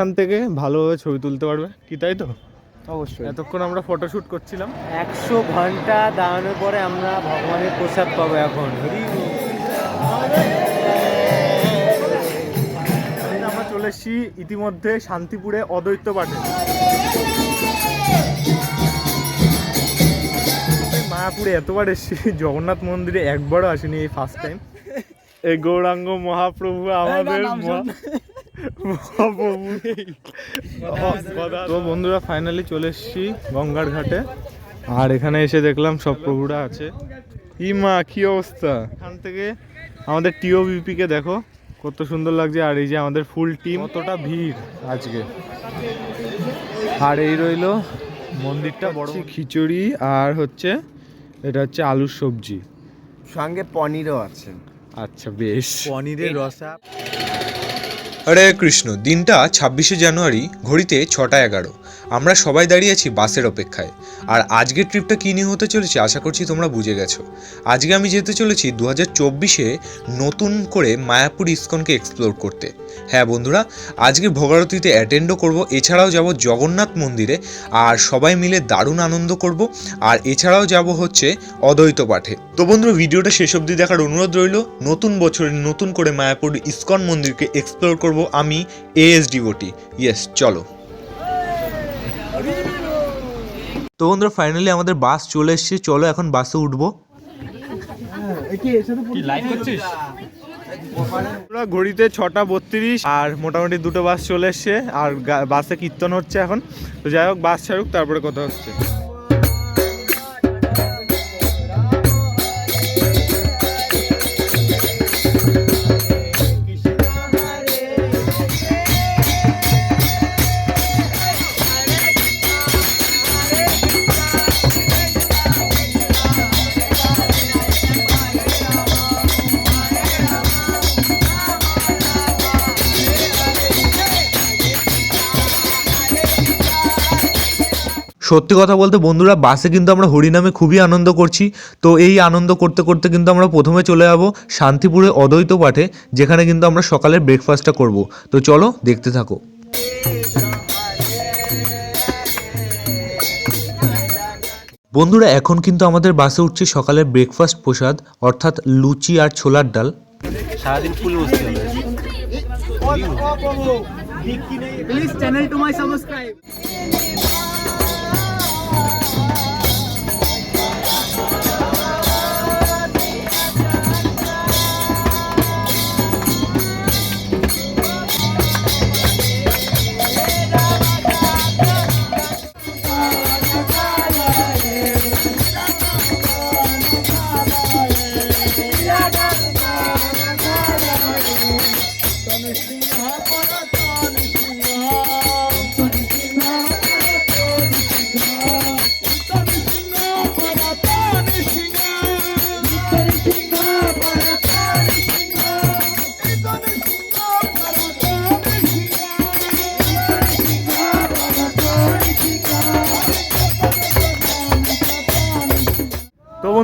এখান থেকে ভালোভাবে ছবি তুলতে পারবে। কি তাই তো? অবশ্যই। এতক্ষণ আমরা ফটোশ্যুট করছিলাম। একশো ঘণ্টা দাঁড়ানোর পরে আমরা ভগবানের প্রসাদ পাবো এখন। আমরা চলে এসেছি ইতিমধ্যে শান্তিপুরে অদ্বৈত পাঠে। মায়াপুরে এতবার এসেছি জগন্নাথ মন্দিরে একবারও আসেনি এই ফার্স্ট টাইম এই গৌরাঙ্গ মহাপ্রভু আমাদের তো বন্ধুরা ফাইনালি চলে এসেছি গঙ্গার ঘাটে। আর এখানে এসে দেখলাম সব প্রভুরা আছে। ইমা কি অবস্থা? এখান থেকে আমাদের টিও কে দেখো কত সুন্দর লাগছে। আর এই যে আমাদের ফুল টিম। কতটা ভিড় আজকে। আর এই রইল মন্দিরটা বড় খিচুড়ি আর হচ্ছে এটা হচ্ছে আলুর সবজি। সঙ্গে পনিরও আছে। আচ্ছা বেশ। পনিরের রসা। হরে কৃষ্ণ দিনটা ছাব্বিশে জানুয়ারি ঘড়িতে ছটা এগারো। আমরা সবাই দাঁড়িয়ে আছি বাসের অপেক্ষায়। আর আজকের ট্রিপটা কী নিয়ে হতে চলেছে আশা করছি তোমরা বুঝে গেছো। আজকে আমি যেতে চলেছি দু হাজার চব্বিশে নতুন করে মায়াপুর ইস্কনকে এক্সপ্লোর করতে। হ্যাঁ বন্ধুরা, আজকে ভোগারতিতে অ্যাটেন্ডও করব, এছাড়াও যাব জগন্নাথ মন্দিরে, আর সবাই মিলে দারুণ আনন্দ করব, আর এছাড়াও যাব হচ্ছে অদ্বৈত পাঠে। তো বন্ধুরা, ভিডিওটা শেষ অবধি দেখার অনুরোধ রইল, নতুন বছরে নতুন করে মায়াপুর ইস্কন মন্দিরকে এক্সপ্লোর করব আমি এএস ডিভোটি ইয়েস চলো। তো বন্ধুরা ফাইনালি আমাদের বাস চলে এসেছে। চলো এখন বাসে উঠবো। পুরো ঘড়িতে ছটা বত্রিশ আর মোটামুটি দুটো বাস চলে এসছে। আর গা- বাসে কীর্তন হচ্ছে এখন। তো যাই হোক বাস ছাড়ুক তারপরে কথা হচ্ছে। সত্যি কথা বলতে বন্ধুরা বাসে কিন্তু আমরা হরিনামে খুবই আনন্দ করছি। তো এই আনন্দ করতে করতে কিন্তু আমরা প্রথমে চলে যাব শান্তিপুরে অদ্বৈত পাঠে যেখানে কিন্তু আমরা সকালের ব্রেকফাস্টটা করব। তো চলো দেখতে থাকো। বন্ধুরা এখন কিন্তু আমাদের বাসে উঠছে সকালের ব্রেকফাস্ট প্রসাদ অর্থাৎ লুচি আর ছোলার ডাল। সারাদিন ফুল বসতে হবে please channel to my subscribe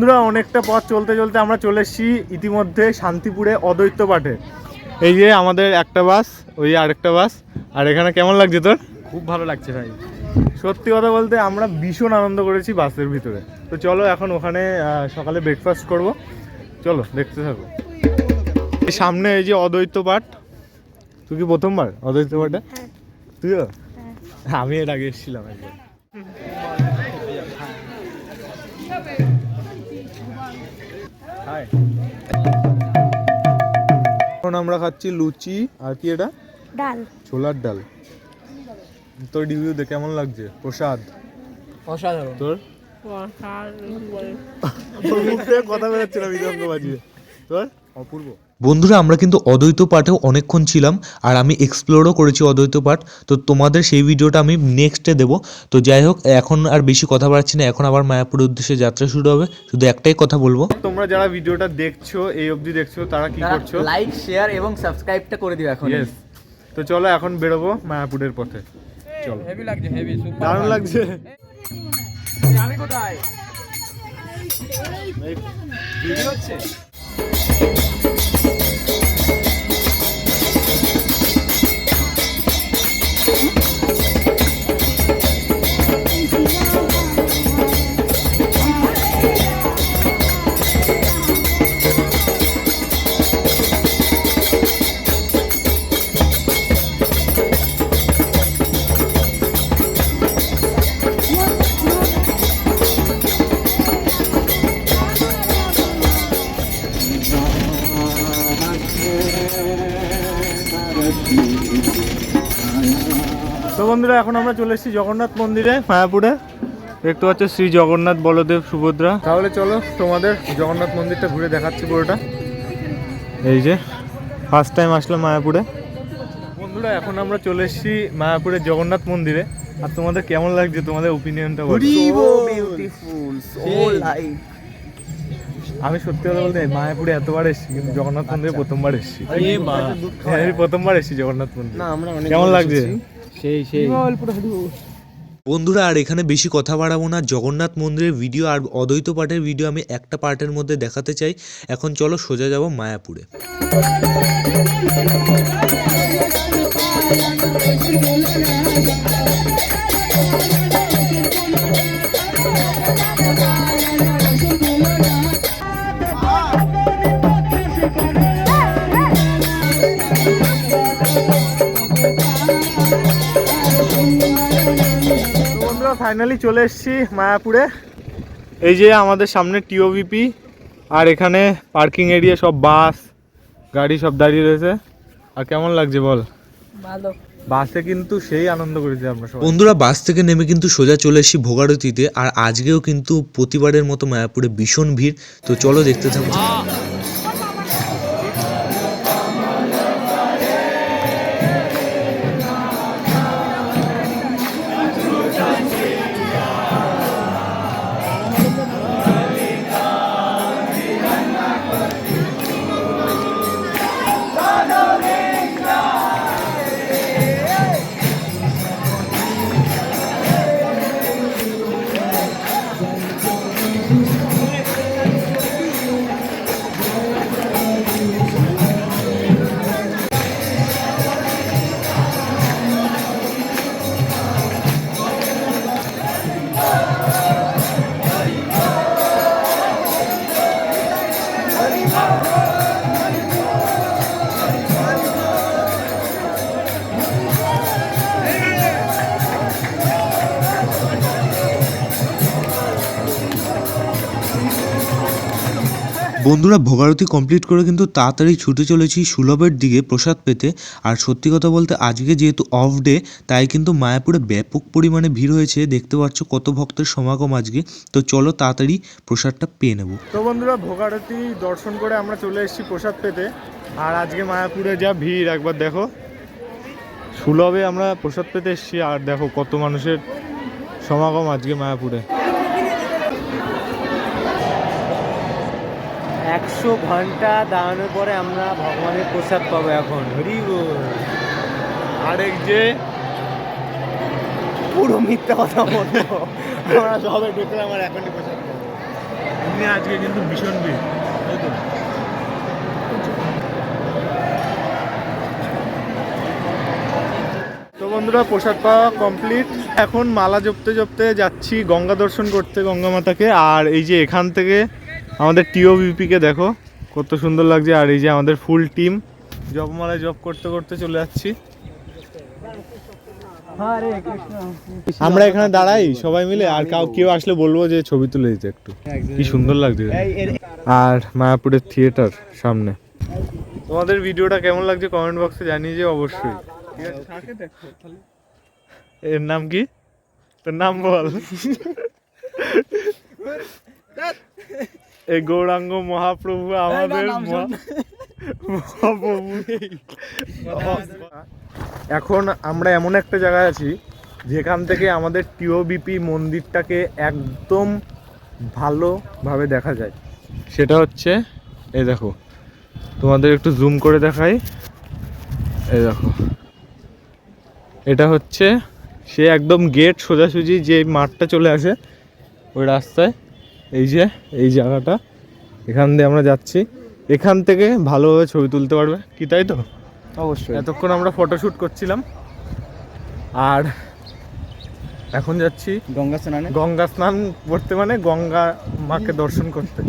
বন্ধুরা অনেকটা পথ চলতে চলতে আমরা চলে এসেছি ইতিমধ্যে শান্তিপুরে অদ্বৈত পাঠে এই যে আমাদের একটা বাস ওই আরেকটা বাস। আর এখানে কেমন লাগছে তোর? খুব ভালো লাগছে ভাই। সত্যি কথা বলতে আমরা ভীষণ আনন্দ করেছি বাসের ভিতরে। তো চলো এখন ওখানে সকালে ব্রেকফাস্ট করব। চলো দেখতে থাকো। এই সামনে এই যে অদ্বৈত পাঠ তুই কি প্রথমবার অদ্বৈত পাঠে তুইও? আমি এর আগে এসেছিলাম একবার। হাই এখন আমরা খাচ্ছি লুচি আর কি এটা? ডাল। ছোলার ডাল। তোর রিভিউ দে কেমন লাগছে? প্রসাদ? অসাধারণ। তোর? তোর মুখ থেকে কথা বেরোচ্ছে না বিদঙ্গ বাজিয়ে। তোর? অপূর্ব। বন্ধুরা আমরা কিন্তু অদ্বৈত পাঠেও অনেকক্ষণ ছিলাম আর আমি এক্সপ্লোরও করেছি অদ্বৈত পাঠ। তো তোমাদের সেই ভিডিওটা আমি নেক্সটে দেবো। তো যাই হোক এখন আর বেশি কথা বাড়াচ্ছি না এখন আবার মায়াপুরের উদ্দেশ্যে যাত্রা শুরু হবে। শুধু একটাই কথা বলব। তোমরা যারা ভিডিওটা দেখছ এই অবধি দেখছ তারা কি করছ? লাইক শেয়ার এবং সাবস্ক্রাইবটা করে দিও এখন তো চলো এখন বেরোবো মায়াপুরের পথে। চলো। হেভি লাগছে হেভি সুপার দারুণ লাগছে। আমি কোথায়? ভিডিও হচ্ছে? Thank you. বন্ধুরা এখন আমরা চলে এসেছি জগন্নাথ মন্দিরে মায়াপুরে। দেখতে পাচ্ছ শ্রী জগন্নাথ বলদেব সুভদ্রা। তাহলে চলো তোমাদের জগন্নাথ মন্দিরটা ঘুরে দেখাচ্ছি পুরোটা। এই যে ফার্স্ট টাইম আসলাম মায়াপুরে। বন্ধুরা এখন আমরা চলে এসেছি মায়াপুরের জগন্নাথ মন্দিরে। আর তোমাদের কেমন লাগছে? তোমাদের ওপিনিয়নটা বলো। বিউটিফুল লাইট আমি সত্যি কথা বলতে মায়াপুরে এতবার এসেছি কিন্তু জগন্নাথ মন্দিরে প্রথমবার এসেছি। হ্যাঁ, আমি প্রথমবার এসেছি জগন্নাথ মন্দির। না আমরা অনেক কেমন লাগছে? সেই সেই। বন্ধুরা, আর এখানে বেশি কথা বাড়াবো না। জগন্নাথ মন্দিরের ভিডিও আর অদ্বৈত পাঠের ভিডিও আমি একটা পার্টের মধ্যে দেখাতে চাই। এখন চলো সোজা যাব মায়াপুরে। ফাইনালি চলে এসেছি মায়াপুরে। এই যে আমাদের সামনে টিওভিপি আর এখানে পার্কিং এরিয়া সব বাস গাড়ি সব দাঁড়িয়ে রয়েছে। আর কেমন লাগছে বল? ভালো। বাসে কিন্তু সেই আনন্দ করেছি আমরা সবাই। বন্ধুরা বাস থেকে নেমে কিন্তু সোজা চলে এসেছি ভোগারতিতে আর আজকেও কিন্তু প্রতিবারের মতো মায়াপুরে ভীষণ ভিড়। তো চলো দেখতে থাকো। বন্ধুরা, ভোগারতি কমপ্লিট করে কিন্তু তাড়াতাড়ি ছুটে চলেছি সুলভের দিকে প্রসাদ পেতে। আর সত্যি কথা বলতে, আজকে যেহেতু অফ ডে তাই কিন্তু মায়াপুরে ব্যাপক পরিমাণে ভিড় হয়েছে। দেখতে পাচ্ছ কত ভক্তের সমাগম আজকে। তো চলো তাড়াতাড়ি প্রসাদটা পেয়ে নেব। তো বন্ধুরা, ভোগারতি দর্শন করে আমরা চলে এসেছি প্রসাদ পেতে। আর আজকে মায়াপুরে যা ভিড়, একবার দেখো। সুলভে আমরা প্রসাদ পেতে এসেছি। আর দেখো কত মানুষের সমাগম আজকে মায়াপুরে। একশো ঘণ্টা দাঁড়ানোর পরে আমরা ভগবানের প্রসাদ পাবো এখন। হরি। আরেক যে পুরো মিথ্যা কথা বলব। আমরা সবে ঢুকলাম আমার এখনই প্রসাদ পাবো। এমনি আজকে কিন্তু ভীষণ ভিড় তাই? তো? বন্ধুরা প্রসাদ পাওয়া কমপ্লিট এখন মালা জপতে জপতে যাচ্ছি গঙ্গা দর্শন করতে গঙ্গা মাতাকে। আর এই যে এখান থেকে আমাদের টিও বিপিকে দেখো, কত সুন্দর লাগছে। আর এই যে আমাদের ফুল টিম জপমালায় জপ করতে করতে চলে যাচ্ছি। আমরা এখানে দাঁড়াই, সবাই মিলে, আর কাউ কেউ আসলে বলব যে ছবি তুলে দিতে একটু। কি সুন্দর লাগছে আর মায়াপুরের থিয়েটার সামনে। তোমাদের ভিডিওটা কেমন লাগছে কমেন্ট বক্সে জানিয়ে যে অবশ্যই। এর নাম কি? তোর নাম বল। এই গৌরাঙ্গ মহাপ্রভু আমাদের মহা- মহাপ্রভু এখন আমরা এমন একটা জায়গায় আছি যেখান থেকে আমাদের টিওবিপি মন্দিরটাকে একদম ভালোভাবে দেখা যায়। সেটা হচ্ছে এই দেখো তোমাদের একটু জুম করে দেখাই। এই দেখো এটা হচ্ছে সে একদম গেট সোজাসুজি যে মাঠটা চলে আসে ওই রাস্তায়। এই যে এই জায়গাটা। এখান দিয়ে আমরা যাচ্ছি। এখান থেকে ভালোভাবে ছবি তুলতে পারবে। কি তাই তো? অবশ্যই। এতক্ষণ আমরা ফটোশ্যুট করছিলাম। আর এখন যাচ্ছি গঙ্গা স্নানে। গঙ্গা স্নান করতে মানে গঙ্গা মাকে দর্শন করতে।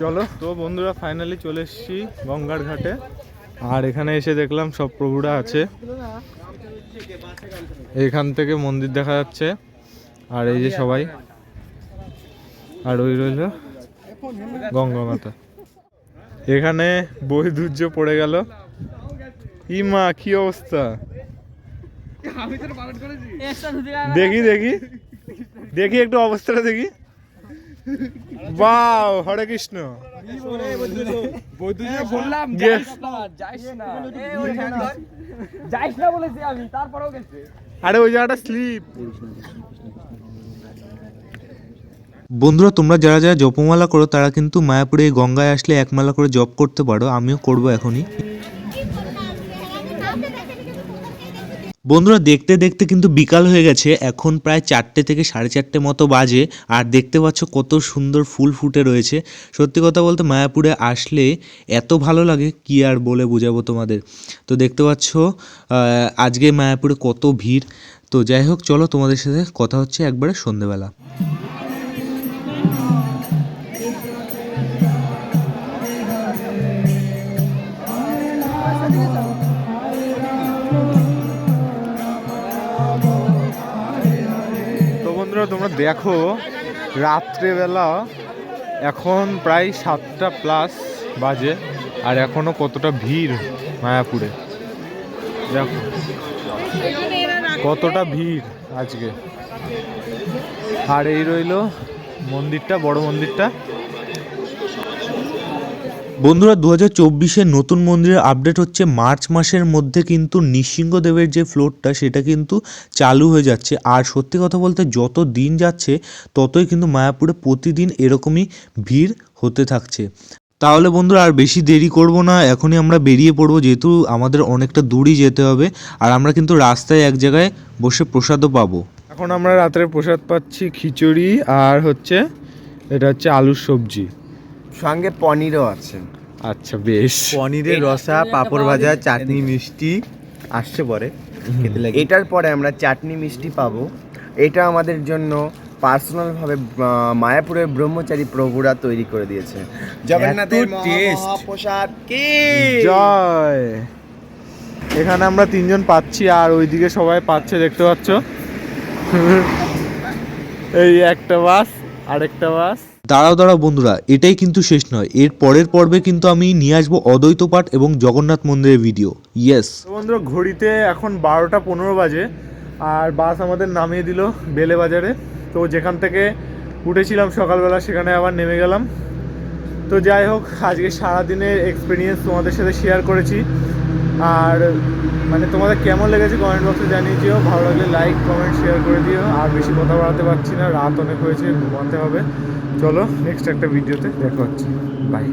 চলো। তো বন্ধুরা ফাইনালি চলে এসেছি গঙ্গার ঘাটে। আর এখানে এসে দেখলাম সব প্রভুরা আছে। এখান থেকে মন্দির দেখা যাচ্ছে। আর এই যে সবাই। আর ওই রইল গঙ্গা মাতা এখানে বই দুর্য পড়ে গেল। ই মা কি অবস্থা? দেখি দেখি। দেখি একটু অবস্থাটা দেখি। বাও হরে কৃষ্ণ। বললাম Yes. যাইস না যাইস না বলেছি আমি তারপরেও গেছে। আরে ওই জায়গাটা স্লিপ। বন্ধুরা, তোমরা যারা যারা জপমালা করো, তারা কিন্তু মায়াপুরে গঙ্গায় আসলে একমালা করে জপ করতে পারো। আমিও করব এখনই। বন্ধুরা, দেখতে দেখতে কিন্তু বিকাল হয়ে গেছে। এখন প্রায় চারটে থেকে সাড়ে চারটে মতো বাজে। আর দেখতে পাচ্ছ কত সুন্দর ফুল ফুটে রয়েছে। সত্যি কথা বলতে মায়াপুরে আসলে এত ভালো লাগে, কি আর বলে বোঝাবো তোমাদের। তো দেখতে পাচ্ছ আজকে মায়াপুরে কত ভিড়। তো যাই হোক, চলো তোমাদের সাথে কথা হচ্ছে একবারে সন্ধেবেলা। তোমরা দেখো, রাত্রেবেলা এখন প্রায় সাতটা প্লাস বাজে, আর এখনও কতটা ভিড় মায়াপুরে। দেখো, কতটা ভিড় আজকে। আর এই রইল মন্দিরটা, বড় মন্দিরটা। বন্ধুরা দু হাজার চব্বিশের নতুন মন্দিরের আপডেট হচ্ছে মার্চ মাসের মধ্যে কিন্তু নৃসিংহদেবের যে ফ্লোরটা সেটা কিন্তু চালু হয়ে যাচ্ছে। আর সত্যি কথা বলতে যত দিন যাচ্ছে ততই কিন্তু মায়াপুরে প্রতিদিন এরকমই ভিড় হতে থাকছে। তাহলে বন্ধুরা আর বেশি দেরি করব না এখনই আমরা বেরিয়ে পড়ব যেহেতু আমাদের অনেকটা দূরই যেতে হবে আর আমরা কিন্তু রাস্তায় এক জায়গায় বসে প্রসাদও পাবো। এখন আমরা রাত্রে প্রসাদ পাচ্ছি খিচুড়ি আর হচ্ছে এটা হচ্ছে আলুর সবজি। সঙ্গে পনিরও আছে। আচ্ছা বেশ। পনিরের রসা পাঁপড় ভাজা চাটনি মিষ্টি আসছে পরে। খেতে লাগে। এটার পরে আমরা চাটনি মিষ্টি পাবো। এটা আমাদের জন্য পার্সোনালভাবে মায়াপুরের ব্রহ্মচারী প্রভুরা তৈরি করে দিয়েছে। জগন্নাথের এত মহাপ্রসাদ কি? জয়। এখানে আমরা তিনজন পাচ্ছি আর ওইদিকে সবাই পাচ্ছে দেখতে পাচ্ছ? এই একটা বাস আরেকটা বাস। দাঁড়াও দাঁড়াও বন্ধুরা, এটাই কিন্তু শেষ নয়। এর পরের পর্বে কিন্তু আমি নিয়ে আসব অদ্বৈত পাঠ এবং জগন্নাথ মন্দিরের ভিডিও ইয়েস বন্ধুরা, ঘড়িতে এখন বারোটা পনেরো বাজে, আর বাস আমাদের নামিয়ে দিল বেলে বাজারে। তো যেখান থেকে উঠেছিলাম সকালবেলা, সেখানে আবার নেমে গেলাম। তো যাই হোক, আজকে সারাদিনের এক্সপিরিয়েন্স তোমাদের সাথে শেয়ার করেছি। আর মানে তোমাদের কেমন লেগেছে কমেন্ট বক্সে জানিয়ে দিও। ভালো লাগলে লাইক কমেন্ট শেয়ার করে দিও। আর বেশি কথা বাড়াতে পারছি না, রাত অনেক হয়েছে, ঘুমাতে হবে। চলো নেক্সট একটা ভিডিওতে দেখা হচ্ছে। বাই